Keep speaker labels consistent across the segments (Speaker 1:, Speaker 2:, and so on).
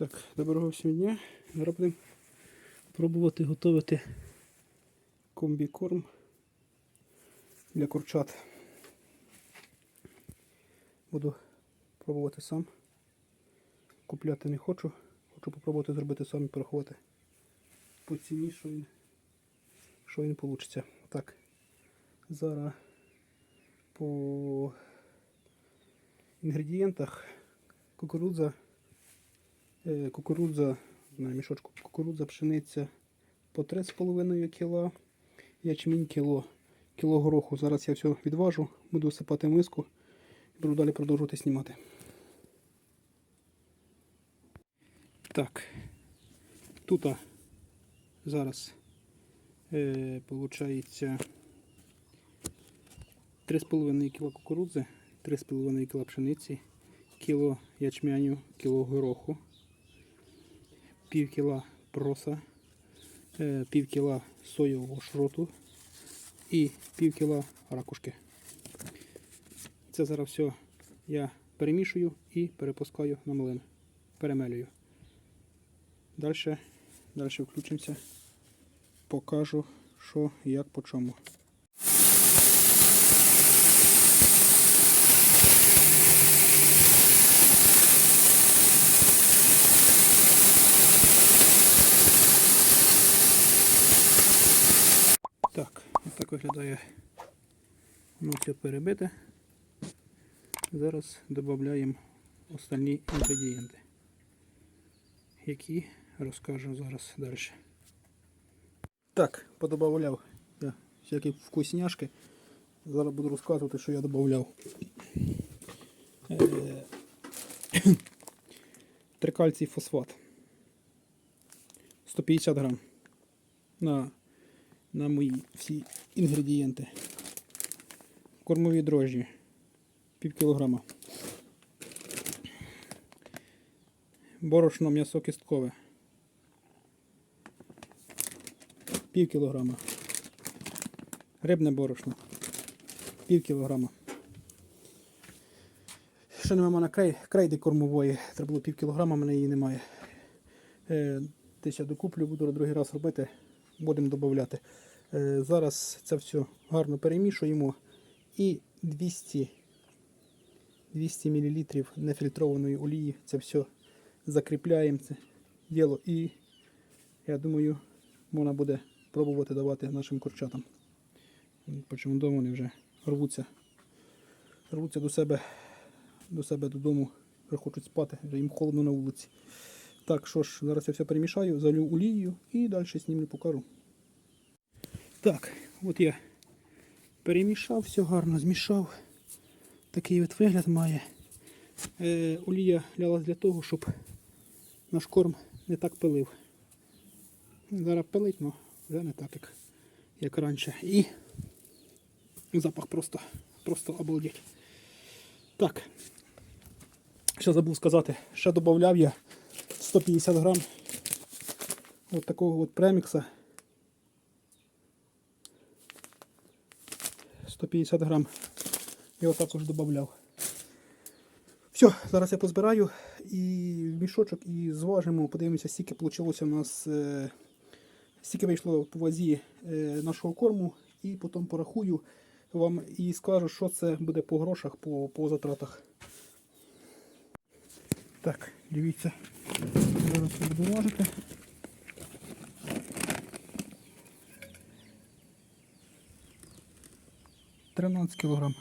Speaker 1: Так, доброго всім дня. Зараз будемо пробувати готувати комбікорм для курчат. Буду пробувати сам. Купляти не хочу. Хочу попробувати зробити сам і порахувати по ціні, що він, що він вийде. Так, зараз по інгредієнтах кукурудза Кукурудза, на мішочку кукурудза, пшениця по 3,5 кг, ячмінь кіло, кіло гороху. Зараз я все відважу, буду всипати в миску і буду далі продовжувати знімати. Так, тут зараз е, виходить 3,5 кг кукурудзи, 3,5 кг пшениці, кіло ячменю, кіло гороху пів кіла проса, е, пів кіла соєвого шроту і пів кіла ракушки. Це зараз все я перемішую і перепускаю на млин. Перемелюю. Далі, включимося, покажу, що як по чому. Так, ось так виглядає перебите. Зараз додаємо останні інгредієнти, які розкажу зараз далі. Так, подобавляв я всякі вкусняшки. Зараз буду розказувати, що я додавав. Е, Трикальцій фосфат. 150 грам на на мої всі інгредієнти. Кормові дрожжі пів кілограма. Борошно м'ясо кісткове. Пів кілограма. Рибне борошно. Пів кілограма. Ще немає в мене крей, крейди кормової. Треба було пів кілограма, мене її немає. Е, десь я докуплю, буду другий раз робити будемо додати. Е, Зараз це все гарно перемішуємо і 200 200 мл нефільтрованої олії. Це все закріпляємо це діло і я думаю, можна буде пробувати давати нашим курчатам. Почому вдома вони вже рвуться, рвуться до себе, до себе додому, вже хочуть спати, вже їм холодно на вулиці. Так, що ж, зараз я все перемішаю, залю олією і далі знімлю покажу. Так, от я перемішав, все гарно змішав. Такий от вигляд має. Е, олія лялась для того, щоб наш корм не так пилив. Зараз пилить, але вже не так, як, як раніше. І запах просто, просто обалдеть. Так. Ще забув сказати, ще додав я 150 грам от такого от премікса. 150 грам. Я також додав. Все, зараз я позбираю і в мішочок і зважимо, подивимося, скільки вийшло у нас, е, скільки вийшло по вазі е, нашого корму, і потім порахую вам і скажу, що це буде по грошах, по, по затратах. Так, дивіться. Зараз я буду важити. Тринадцять кілограм.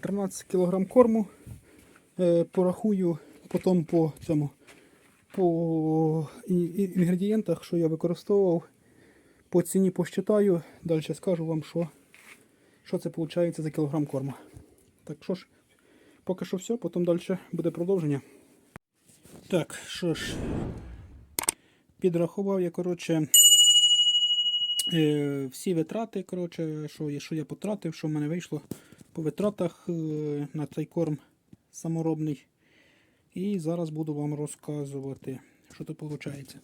Speaker 1: 13 кілограм корму. Е, порахую потім по цьому по інгредієнтах, що я використовував. По ціні посчитаю, далі скажу вам, що, що це виходить за кілограм корму. Так що ж, поки що все, потім далі буде продовження. Так, що ж, підрахував я, коротше, е, всі витрати, коротше, що, що я потратив, що в мене вийшло по витратах е, на цей корм саморобний. І зараз буду вам розказувати, що тут виходить.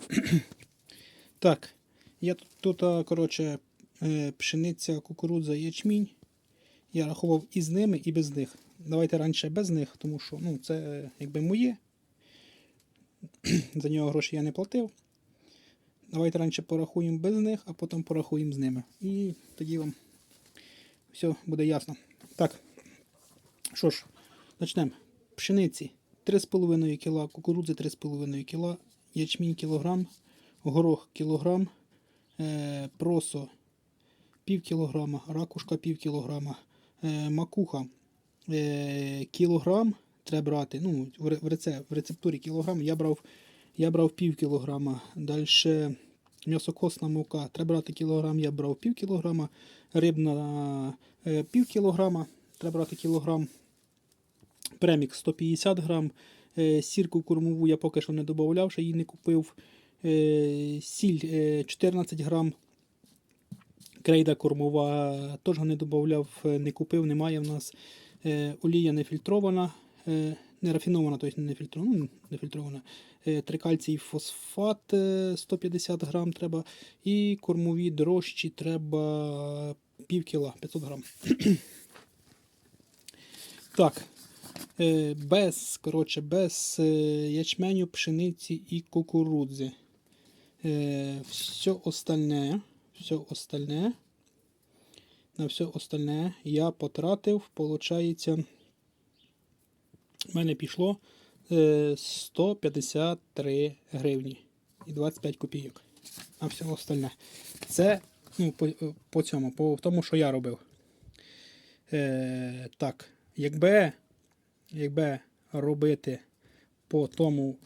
Speaker 1: так, я тут, тут коротше, е, пшениця, кукурудза, ячмінь. Я рахував і з ними, і без них. Давайте раніше без них, тому що ну, це якби моє. За нього гроші я не платив. Давайте раніше порахуємо без них, а потім порахуємо з ними. І тоді вам все буде ясно. Так. Що ж, почнемо. Пшениці 3,5 кг, кукурудзи 3,5 кг, ячмінь кілограм, горох кілограм, е, просо пів кілограма, ракушка пів кілограма, е, макуха е, кілограм треба брати. Ну, в, ре- в, рецеп, в рецептурі кілограм я брав, я брав пів кілограма. Далі м'ясокосна мука треба брати кілограм, я брав пів кілограма, рибна е, пів кілограма, треба брати кілограм. Премік 150 грам. Е, Сірку кормову я поки що не додавав, її не купив. Е, Сіль е, 14 грам. Крейда кормова теж не додавав, е, не купив, немає в нас. Е, Олія не фільтрована, е, не рафінована, тобто не фільтрована, ну, не фільтрована. Е, Трикальцій фосфат е, 150 грам треба. І кормові дрожчі треба пів кіла, 500 грам. Так. Без, коротше, без ячменю, пшениці і кукурудзи. Все остальне, все остальне, на все остальне я потратив, получається, в мене пішло е, 153 гривні і 25 копійок. А все остальне. Це ну, по, по цьому, по тому, що я робив. Е, так, якби, якби робити по тому,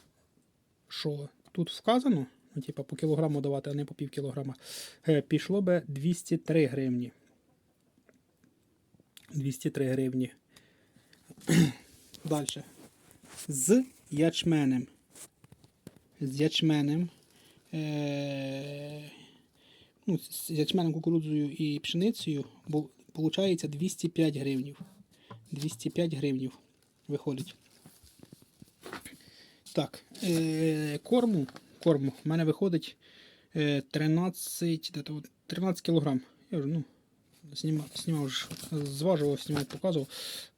Speaker 1: що тут вказано, ну, типа по кілограму давати, а не по пів кілограма, е, пішло би 203 гривні. 203 гривні. Далі. З ячменем. З ячменем. Е- ну, з ячменем, кукурудзою і пшеницею получається 205 гривнів. 205 гривнів виходить. Так, е, корму, корму в мене виходить е, 13, де то, от 13 кілограм. Я вже, ну, знімав, знімав зважував, знімав, показував.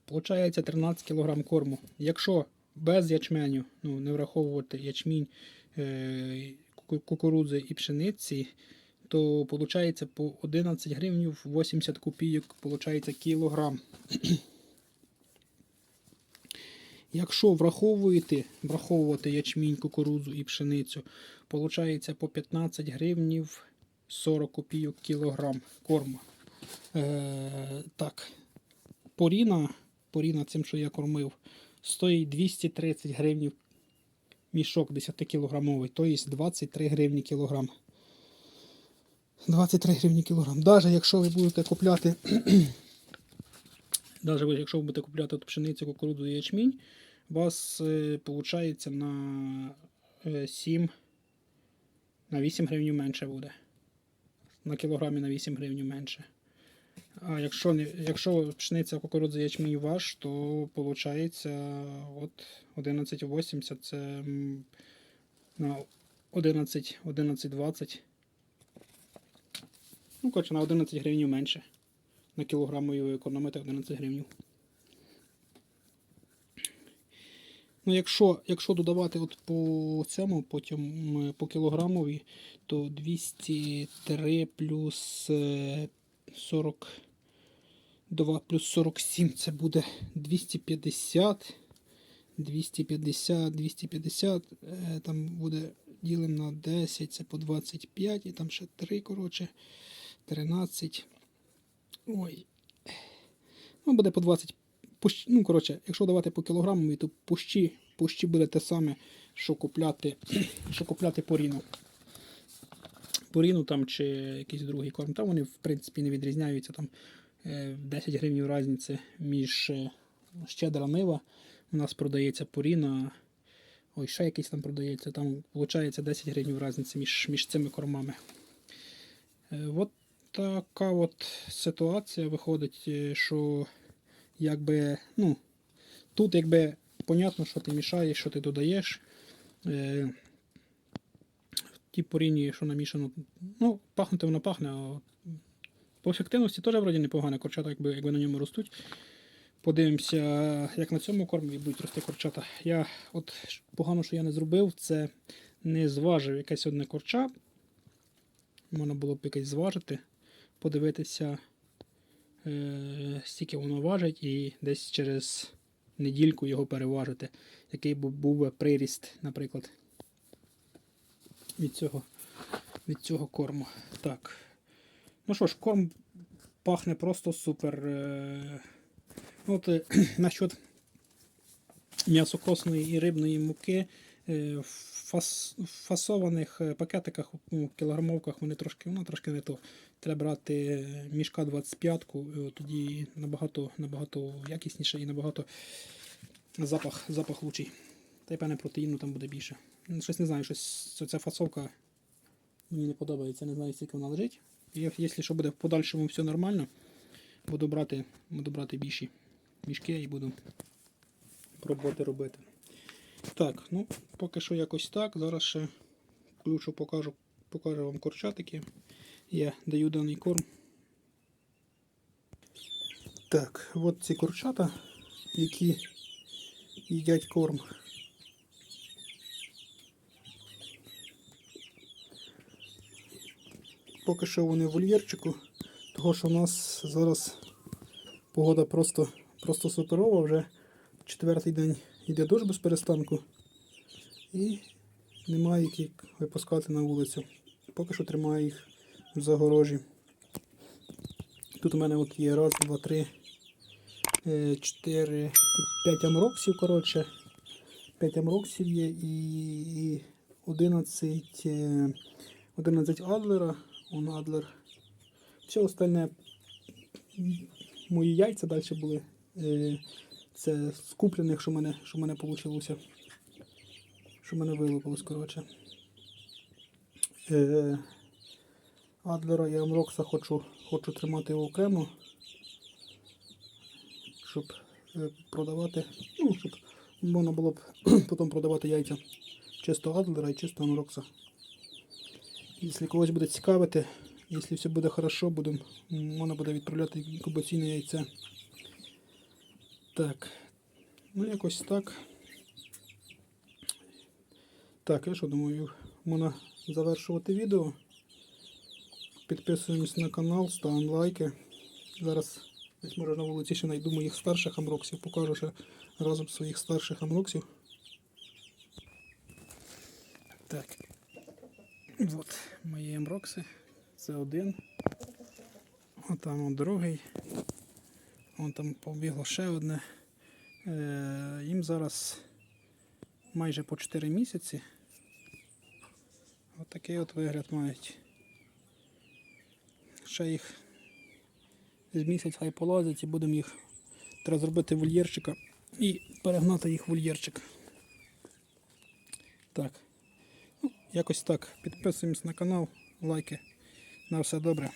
Speaker 1: Получається 13 кілограм корму. Якщо без ячменю, ну, не враховувати ячмінь, е, кукурудзи і пшениці, то виходить по 11 гривнів 80 копійок получається кілограм. Якщо враховуєте, враховувати ячмінь, кукурудзу і пшеницю, виходить по 15 гривнів 40 копійок кілограм корму. Е, так, поріна, поріна цим, що я кормив, стоїть 230 гривнів мішок 10 кілограмовий, тобто 23 гривні кілограм. 23 гривні кілограм. Навіть якщо ви будете купляти, навіть якщо ви будете купляти пшеницю, кукурудзу і ячмінь, у вас виходить на е, 7 на 8 гривень менше буде. На кілограмі на 8 гривень менше. А якщо якщо пшениця кукурудза ячмінь ваш, то виходить от 11,80 це на 11, 11,20. Ну, коротше, на 11 гривень менше. На кілограм економити 11 гривень. Ну, якщо якщо додавати от по цьому, потім по кілограмові, то 203 плюс е, 40. 2 плюс 47 це буде 250. 250, 250. Там буде ділим на 10, це по 25, і там ще 3, коротше, 13. Ой. Ну, буде по 20. Ну, коротше, якщо давати по кілограмам, то пущі, пущі буде те саме, що купляти, що купляти поріну. Поріну там чи якийсь другий корм. Там вони, в принципі, не відрізняються там. 10 гривень різниці між е, щедра нива. У нас продається поріна. Ой, ще якийсь там продається. Там виходить 10 гривень різниці між, між цими кормами. Е, От така от ситуація виходить, е, що якби, ну, тут якби понятно, що ти мішаєш, що ти додаєш. Е, в тій поріні, що намішано, ну, пахнути воно пахне, а по ефективності теж вроді непогано, курчата якби, якби на ньому ростуть. Подивимося, як на цьому кормі будуть рости курчата. Я от погано, що я не зробив, це не зважив якесь одне курча. Можна було б якесь зважити, подивитися, е, скільки воно важить, і десь через недільку його переважити. Який був би приріст, наприклад, від цього, від цього корму. Так. Ну що ж, корм пахне просто супер. Е, ну, от, е, насчет м'ясокосної і рибної муки. е, В фас, фасованих пакетиках, в кілограмовках вони трошки, ну, трошки не то. Треба брати мішка 25-ку, е, тоді набагато, набагато якісніше і набагато запах, запах лучший. Та й певне протеїну там буде більше. Щось не знаю, щось ця фасовка мені не подобається, не знаю, скільки вона лежить. Якщо що буде в подальшому все нормально, буду брати, буду брати більші мішки і буду пробувати робити. Так, ну, поки що якось так. Зараз ще включу, покажу, покажу вам курчатики. Я даю даний корм. Так, от ці курчата, які їдять корм. Поки що вони в вольєрчику, того що в нас зараз погода просто, просто суперова, вже четвертий день йде дощ без перестанку і немає як випускати на вулицю. Поки що тримаю їх в загорожі. Тут у мене от є раз, два, три, е, чотири, п'ять амроксів, коротше. П'ять амроксів є і 11, е, 11 адлера. Он адлер. Все остальне мої яйця далі були. Е, Це з куплених, що в мене, що в мене вийшло. Що в мене вилупилось, коротше. Е, Адлера і Амрокса хочу, хочу тримати окремо, щоб е, продавати, ну, щоб можна було б потім продавати яйця чисто Адлера і чисто Амрокса. Якщо когось буде цікавити, якщо все буде хорошо, будем, можна буде відправляти інкубаційне яйце. Так. Ну, якось так. Так, я що думаю, можна завершувати відео. Підписуємось на канал, ставимо лайки. Зараз десь може на вулиці ще знайду моїх старших амроксів, покажу ще разом своїх старших амроксів. Так. От мої амрокси. Це один. Отам он другий. Вон там побігло ще одне. Е, їм зараз майже по 4 місяці. Отакий от вигляд мають. Ще їх з місяць хай полазять і будемо їх треба зробити вольєрчика і перегнати їх в вольєрчик. Так. Якось так. Підписуємось на канал, лайки. На все добре.